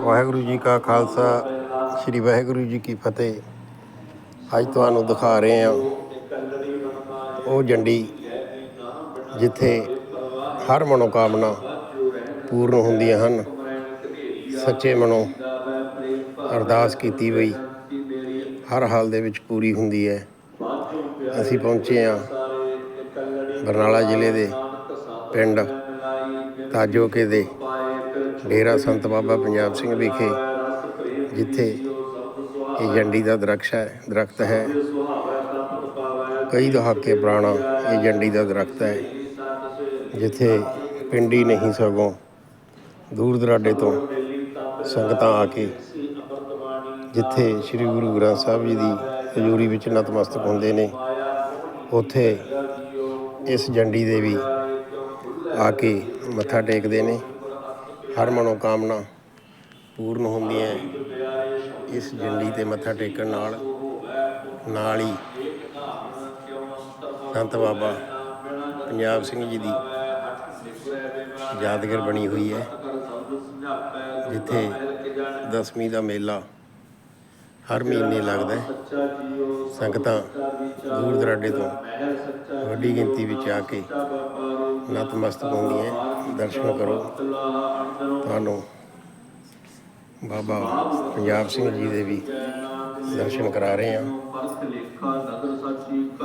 ਵਾਹਿਗੁਰੂ ਜੀ ਕਾ ਖਾਲਸਾ, ਸ੍ਰੀ ਵਾਹਿਗੁਰੂ ਜੀ ਕੀ ਫਤਿਹ। ਅੱਜ ਤੁਹਾਨੂੰ ਦਿਖਾ ਰਹੇ ਹਾਂ ਉਹ ਜੰਡੀ ਜਿੱਥੇ ਹਰ ਮਨੋਕਾਮਨਾ ਪੂਰਨ ਹੁੰਦੀਆਂ ਹਨ। ਸੱਚੇ ਮਨੋਂ ਅਰਦਾਸ ਕੀਤੀ ਹੋਈ ਹਰ ਹਾਲ ਦੇ ਵਿੱਚ ਪੂਰੀ ਹੁੰਦੀ ਹੈ। ਅਸੀਂ ਪਹੁੰਚੇ ਹਾਂ ਬਰਨਾਲਾ ਜ਼ਿਲ੍ਹੇ ਦੇ ਪਿੰਡ ਤਾਜੋਕੇ ਦੇ। ਡੇਰਾ ਸੰਤ ਬਾਬਾ ਪੰਜਾਬ ਸਿੰਘ ਵਿਖੇ, ਜਿੱਥੇ ਇਹ ਜੰਡੀ ਦਾ ਦਰਖਤ ਹੈ ਦਰਖਤ ਹੈ। ਕਈ ਦਹਾਕੇ ਪੁਰਾਣਾ ਇਹ ਜੰਡੀ ਦਾ ਦਰਖਤ ਹੈ, ਜਿੱਥੇ ਪਿੰਡੀ ਨਹੀਂ ਸਗੋਂ ਦੂਰ ਦਰਾਡੇ ਤੋਂ ਸੰਗਤਾਂ ਆ ਕੇ, ਜਿੱਥੇ ਸ੍ਰੀ ਗੁਰੂ ਗ੍ਰੰਥ ਸਾਹਿਬ ਜੀ ਦੀ ਹਜ਼ੂਰੀ ਵਿੱਚ ਨਤਮਸਤਕ ਹੁੰਦੇ ਨੇ, ਉੱਥੇ ਇਸ ਜੰਡੀ ਦੇ ਵੀ ਆ ਕੇ ਮੱਥਾ ਟੇਕਦੇ ਨੇ। ਹਰ ਮਨੋਕਾਮਨਾ ਪੂਰਨ ਹੁੰਦੀ ਹੈ। ਇਸ ਜੰਡੀ ਤੇ ਮੱਥਾ ਟੇਕਣ ਨਾਲ ਨਾਲ ਹੀ ਸੰਤ ਬਾਬਾ ਪੰਜਾਬ ਸਿੰਘ ਜੀ ਦੀ ਯਾਦਗਾਰ ਬਣੀ ਹੋਈ ਹੈ, ਜਿੱਥੇ ਦਸਵੀਂ ਦਾ ਮੇਲਾ ਹਰ ਮਹੀਨੇ ਲੱਗਦਾ ਹੈ। ਸੰਗਤਾਂ ਦੂਰ ਦਰਾਡੇ ਤੋਂ ਵੱਡੀ ਗਿਣਤੀ ਵਿੱਚ ਆ ਕੇ ਨਤਮਸਤਕ ਹੁੰਦੀ ਹੈ। ਦਰਸ਼ਨ ਕਰੋ। ਤੁਹਾਨੂੰ ਬਾਬਾ ਪੰਜਾਬ ਸਿੰਘ ਜੀ ਦੇ ਵੀ ਦਰਸ਼ਨ ਕਰਾ ਰਹੇ ਹਾਂ।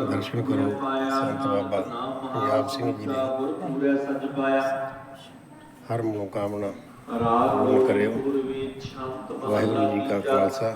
ਦਰਸ਼ਨ ਕਰੋ। ਸੰਤ ਬਾਬਾ ਪੰਜਾਬ ਸਿੰਘ ਜੀ ਦੇ ਹਰ ਮਨੋਕਾਮਨਾ ਪੂਰਨ ਕਰਿਓ। ਵਾਹਿਗੁਰੂ ਜੀ ਕਾ ਖਾਲਸਾ।